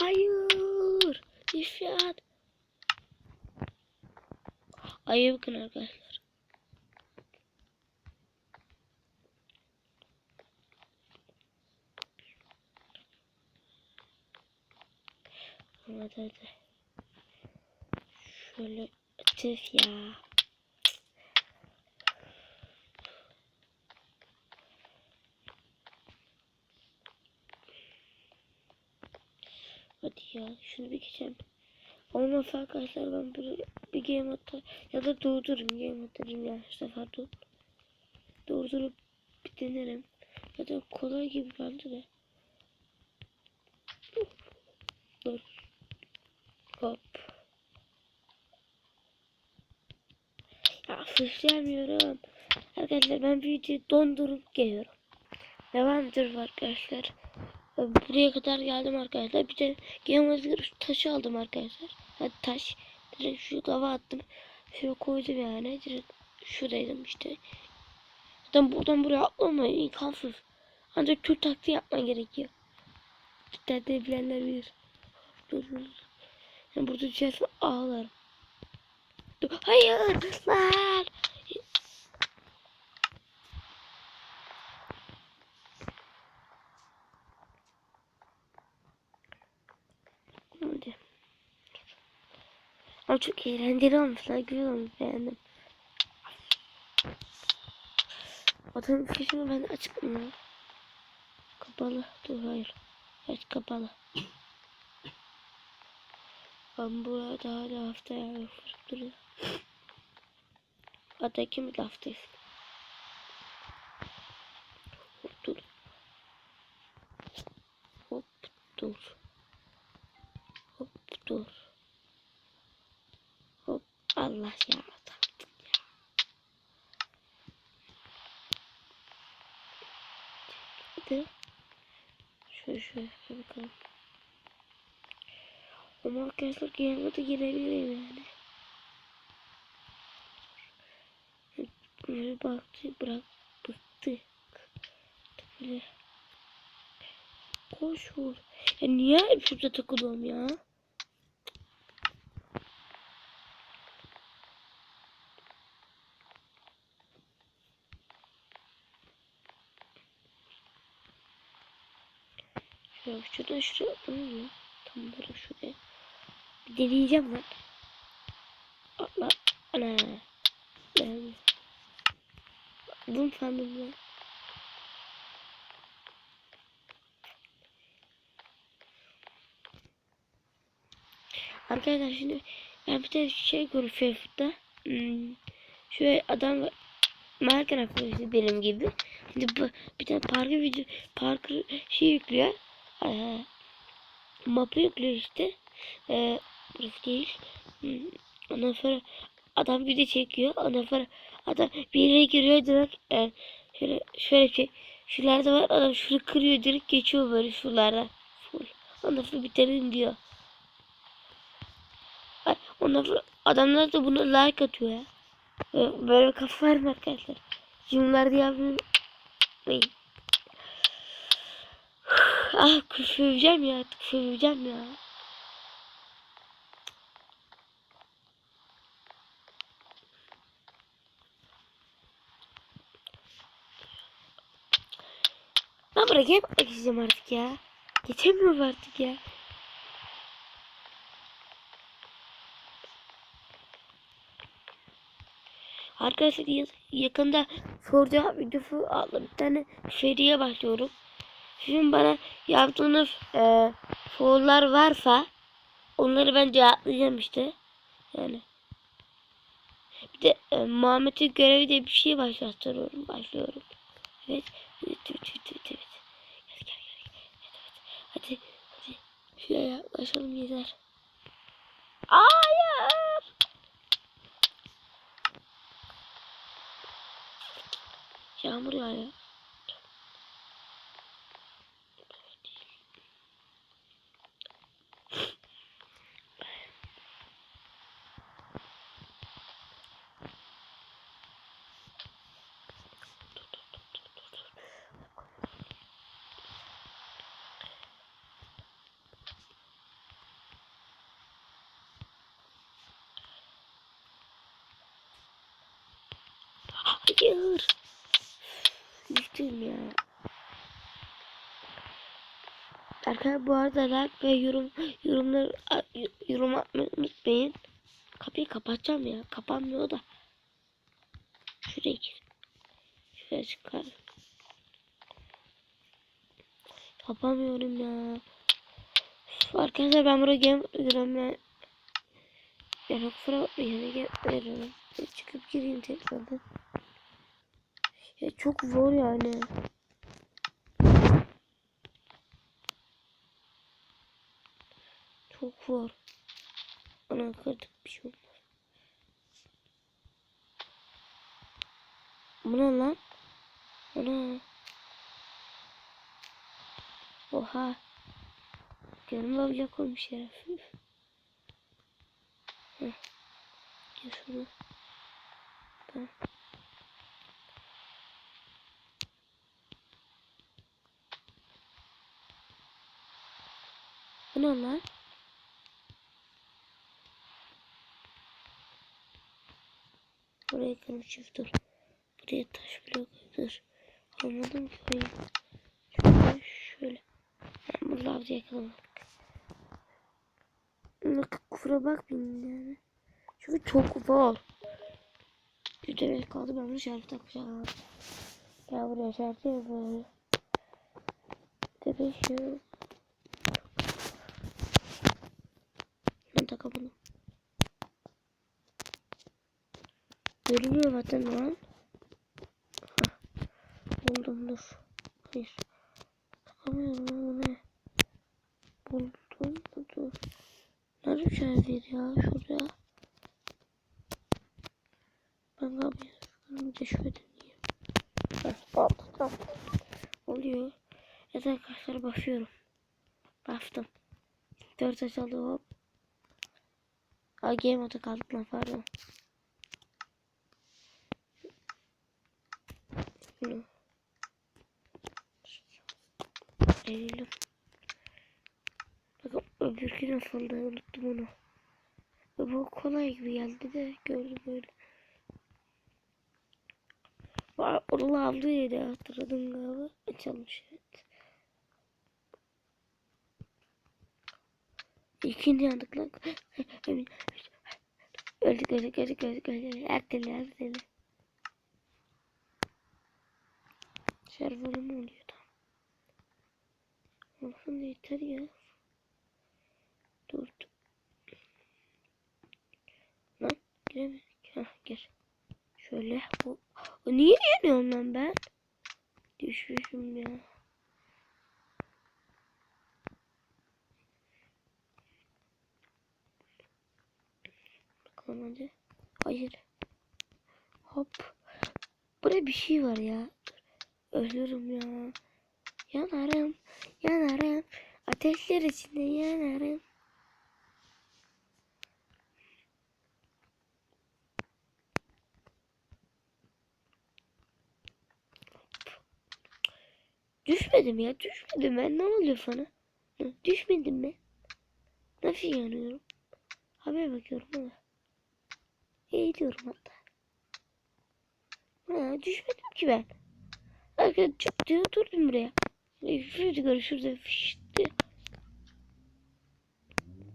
Hayır. İfşaat. Ayıya bakın arkadaşlar. Hadi hadi. Şöyle tüf ya. Hadi ya şunu bir geçelim. Olmaz arkadaşlar ben bir, bir game atar ya da durdurayım game atarım ya şu sefer dur. Durdurup bir denerim. Ya da kolay gibi bence de. Dur. Hop. Ya fışlayamıyorum. Arkadaşlar ben videoyu dondurup geliyorum. Devam ediyoruz arkadaşlar. Buraya kadar geldim arkadaşlar. Bir de Master taşı aldım arkadaşlar. Hadi taş. Direkt şu lava attım. Şöyle koydum yani. Direkt şuradaydım işte. Zaten buradan buraya atlama imkansız. Ancak Türk taktiği yapman gerekiyor. Türkler bilenler bilir. Dur dur. Yani burada düşersin ağlarım. Dur. Hayır lan. Hadi. Ama çok eğlenceli olmuş lan. Güzel olmuş beğendim. Adamın fişini ben açık mı? Kapalı. Dur hayır. Evet kapalı. Ben burada daha da haftaya yapıp duruyor. Hatta kim? Hop dur. Hop dur. Hop dur. Hop Allah ya. Hadi. Şöyle şöyle bakalım. Ama arkadaşlar gelmedi girebilirim yani. Böyle baktı bırak bıktı. Böyle. Koş vur. Ya niye hep şurada takılıyorum ya? Şuraya şurada şuraya. Hı, Tam olarak şuraya. Bir deneyeceğim lan. Atla. Ana. Ben. Bunu sandım lan. Arkadaşlar şimdi ben bir tane şey görüyorum Facebook'ta. Hmm, şöyle adam arkadaşı benim gibi. Şimdi bir tane parkı video parkı şey yüklüyor. Ee, mapı yüklüyor işte. Ee, burası değil. Ondan sonra adam video çekiyor. Ondan sonra adam bir yere giriyor direkt e, şöyle şöyle şey. Şuralarda var adam şunu kırıyor direkt geçiyor böyle şuralarda. Full. Ondan sonra bitirin diyor. Ondan sonra adamlar da buna like atıyor ya. Böyle, bir kafa var mı arkadaşlar? Yapıyorum. Ay. Ah küfüreceğim ya küfüreceğim ya. Ben buraya yapmak isteyeceğim artık ya. Geçemiyorum artık ya. Arkadaşlar ya- yakında soru cevap videosu adlı bir tane seriye başlıyorum. Sizin bana yaptığınız e, sorular varsa onları ben cevaplayacağım işte. Yani. Bir de e, Muhammed'in görevi diye bir şey başlatıyorum. Başlıyorum. Evet. Evet, evet, evet, evet, evet. Evet. Hadi, hadi. Şuraya yaklaşalım yeter. Hayır. Yağmur yağıyor. Hayır. Düştüm ya. Arkadaşlar bu arada like ve yorum yorumlar yorum atmayı unutmayın. Kapıyı kapatacağım ya. Kapanmıyor da. Şuraya gir. Şuraya çıkar. Yapamıyorum ya. Arkadaşlar ben buraya game ben. Yani kusura bakmayın. Yani. Çıkıp gireyim tekrardan. Ya çok zor yani. Çok zor. Ana kırdık bir şey olmaz. Bu ne lan? Ana. Oha. Canım babacak koymuş herif. Heh. Gel şunu. Tamam. Bu ne lan? Buraya kırmışım dur. Buraya taş blok dur. Anladım ki orayı. Şöyle şöyle. Ben burada avcı yakalamak. Bak kufra bakmayın yani. Çünkü çok. Bir de kaldı ben bunu şarkı takacağım. Ya buraya şarkı yapalım. Tepeşiyorum. Ben takamadım. Görünüyor zaten lan. Buldum dur. Hayır. Takamıyorum lan ne? Buldum dur. Nerede bir ya şuraya. Ben galiba deneyeyim. Heh, oldu tamam. Oluyor. Evet arkadaşlar basıyorum. Bastım. Dört açıldı hop. Aa game moda kaldık lan pardon. Bunu. Eğilim. Bakın öbürkü nasıldı unuttum onu. Bu kolay gibi geldi de gördüm böyle. Var onu avlıydı hatırladım galiba. Açılmış evet. İkinci yandık lan. Öldük öldük öldük. Her deli her deli. Server'ı mı oluyor tam? Olsun yeter ya. Dur. Lan giremedik. Hah gir. Şöyle. O, o niye yanıyorum lan ben? Düşmüşüm ya. Bakalım hadi. Hayır. Hop. Burada bir şey var ya. Ölürüm ya. Yanarım. Yanarım. Ateşler içinde yanarım. Düşmedim ya. Düşmedim ben. Ne oluyor sana? Hı, Düşmedim mi? Nasıl yanıyorum? Haber bakıyorum ama. Eğiliyorum hatta. Ha, düşmedim ki ben. Arkadaşlar çok diyor durdum buraya. Şurada görüşürüz. Fişti.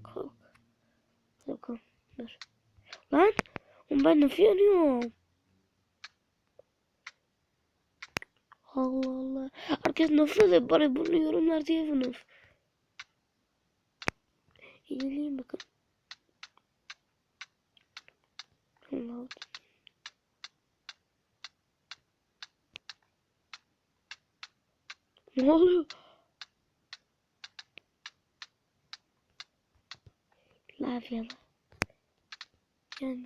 Kalk. Bakalım. Dur. Lan. Ben nasıl yanıyorum? Allah Allah. Arkadaşlar nasıl oluyor? Bana bunu yorumlarda yazınız. İyileyim bakın. Allah Ne oluyor? Lav yalan. Yani.